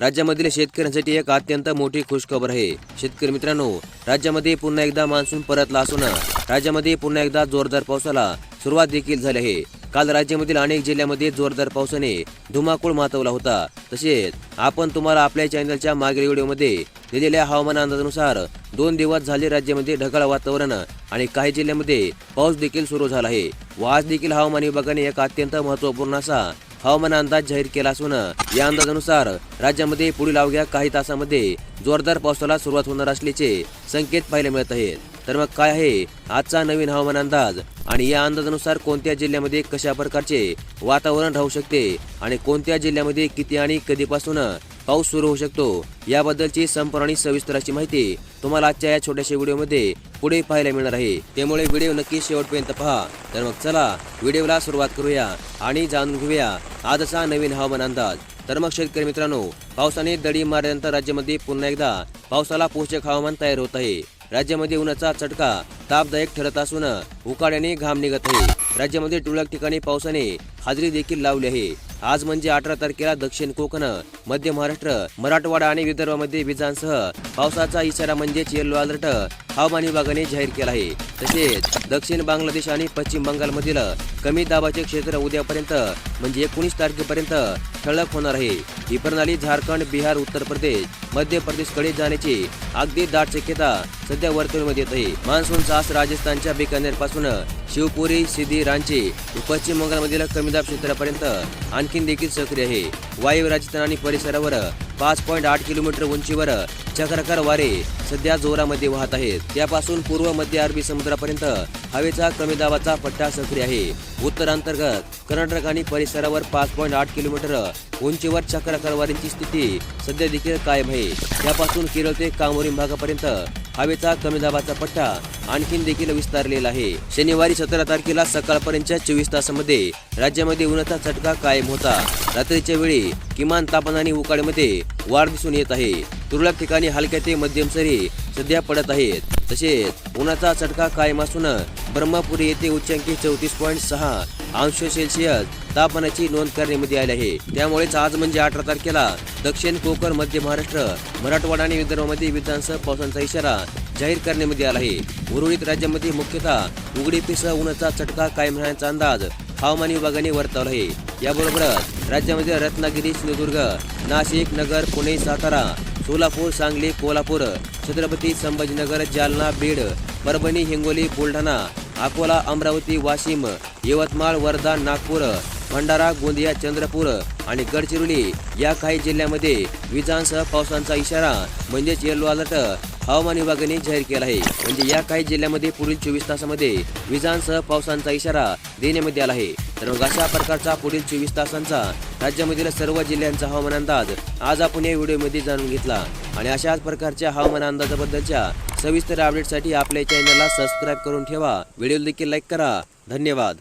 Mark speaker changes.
Speaker 1: राज्यामधील शेतकऱ्यांसाठी एक अत्यंत मोठी खुशखबर आहे. शेतकरी मित्रांनो राज्यामध्ये पुन्हा एकदा मान्सून परतला असून राज्यामध्ये पुन्हा एकदा जोरदार पावसाला सुरुवात देखील झाली आहे. काल राज्यामधील अनेक जिल्ह्यामध्ये जोरदार पावसाने धुमाकूळ मातवला होता. तसेच आपण तुम्हाला आपल्या चॅनलच्या मागील व्हिडिओमध्ये दिलेल्या हवामान अंदाजानुसार दोन दिवस झाले राज्यामध्ये ढगाळ वातावरण आणि काही जिल्ह्यामध्ये पाऊस देखील सुरू झाला आहे. व आज देखील हवामान विभागाने एक अत्यंत महत्त्वपूर्ण असा हवामान अंदाज जाहीर केला असून या अंदाजानुसार राज्यामध्ये पुढील अवघ्या काही तासामध्ये जोरदार पावसाला सुरुवात होणार असल्याचे संकेत पाहायला मिळत आहेत. तर मग काय आहे? आजचा नवीन हवामान अंदाज आणि या अंदाजानुसार कोणत्या जिल्ह्यामध्ये कशा प्रकारचे वातावरण राहू शकते आणि कोणत्या जिल्ह्यामध्ये किती आणि कधीपासून पाऊस सुरू होऊ शकतो याबद्दलची संपूर्ण आणि सविस्तर अशी माहिती तुम्हाला आजच्या या छोट्याशा व्हिडिओमध्ये पुढे पाहायला मिळणार आहे. त्यामुळे व्हिडिओ नक्की शेवटपर्यंत पहा. तर मग चला व्हिडिओला सुरुवात करूया आणि जाणून घेऊया आजचा नवीन हवामान अंदाज. तर मग शेतकरी मित्रांनो पावसाने दडी मारल्यानंतर राज्यामध्ये पुन्हा एकदा पावसाला पोषक हवामान तयार होत आहे. राज्यामध्ये उन्हाचा चटका तापदायक ठरत असून उकाड्याने घाम निघत आहे. राज्यामध्ये तुरळक ठिकाणी पावसाने हाजरी देखील लावली आहे. आज म्हणजे अठरा तारखेला दक्षिण कोकण मध्य महाराष्ट्र मराठवाडा आणि विदर्भामध्ये विजांसह पावसाचा इशारा म्हणजेच येल्लो अलर्ट हवामान विभागाने जाहीर केला आहे. तसेच दक्षिण बांगलादेश आणि पश्चिम बंगालमधील कमी दाबाचे क्षेत्र उद्यापर्यंत म्हणजे एकोणीस तारखेपर्यंत ठळक होणार आहे. ही प्रणाली झारखंड बिहार उत्तर प्रदेश मध्य प्रदेशकडे जाण्याची अगदी दाट शक्यता सध्या वर्तुळमध्ये येत आहे. मान्सूनचा आज राजस्थानच्या बिकानेरपासून शिवपुरी सिद्धी रांची व पश्चिम बंगालमधील कमी दाब क्षेत्रापर्यंत आणखीन देखील सक्रिय आहे. वायू राजस्थान आणि परिसरावर पाच पॉईंट आठ किलोमीटर उंचीवर चक्राकार वारे सध्या जोरामध्ये वाहत आहेत. त्यापासून पूर्व मध्य अरबी समुद्रापर्यंत हवेचा कमी दाबाचा पट्टा सक्रिय आहे. उत्तरांतर्गत कर्नाटक आणि परिसरावर पाच पॉईंट आठ किलोमीटर उंचीवर चक्राकार वाऱ्यांची स्थिती सध्या देखील कायम आहे. त्यापासून केरळ ते कामोरीम भागापर्यंत हवेचा कमी दाबाचा पट्टा आणखीन देखील विस्तारलेला आहे. शनिवारी सतरा तारखेला सकाळपर्यंतच्या चोवीस तासामध्ये राज्यामध्ये उन्हाचा चटका कायम होता. रात्रीच्या वेळी किमान तापमान आणि उकाडीमध्ये वाढ दिसून येत आहे. तुरळक ठिकाणी हलक्या ते मध्यम सरी सध्या पडत आहेत. तसेच उन्हाचा चटका कायम असून ब्रह्मपुरी येथे उच्चांकी चौतीस पॉईंट सहा अंश सेल्सिअस तापमानाची नोंद करण्यामध्ये आली आहे. त्यामुळेच आज म्हणजे अठरा तारखेला दक्षिण कोकण मध्य महाराष्ट्र मराठवाडा आणि विदर्भामध्ये विधानसभा पावसाचा इशारा जाहीर करण्यामध्ये आला आहे. उर्वरित राज्यामध्ये मुख्यतः उघडीपीसह उन्हाचा चटका कायम राहण्याचा अंदाज हवामान विभागाने वर्तवला आहे. याबरोबरच राज्यामध्ये रत्नागिरी सिंधुदुर्ग नाशिक नगर पुणे सातारा सोलापूर सांगली कोल्हापूर छत्रपती संभाजीनगर जालना बीड परभणी हिंगोली बुलढाणा अकोला अमरावती वाशिम यवतमाळ वर्धा नागपूर भंडारा गोंदिया चंद्रपूर आणि गडचिरोली या काही जिल्ह्यामध्ये विजांसह पावसाचा इशारा म्हणजेच येलो अलर्ट हवामान विभागाने जाहीर केला आहे. म्हणजे या काही जिल्ह्यामध्ये पुढील चोवीस तासामध्ये विजांसह पावसाचा इशारा देण्यामध्ये आला आहे. तर अशा प्रकारचा पुढील चोवीस तासांचा राज्यामधील सर्व जिल्ह्यांचा हवामान अंदाज आज आपण या व्हिडिओमध्ये जाणून घेतला. आणि अशाच प्रकारच्या हवामान अंदाजाबद्दलच्या सविस्तर अपडेटसाठी आपल्या चॅनलला सबस्क्राईब करून ठेवा. व्हिडिओ देखील लाईक करा. धन्यवाद.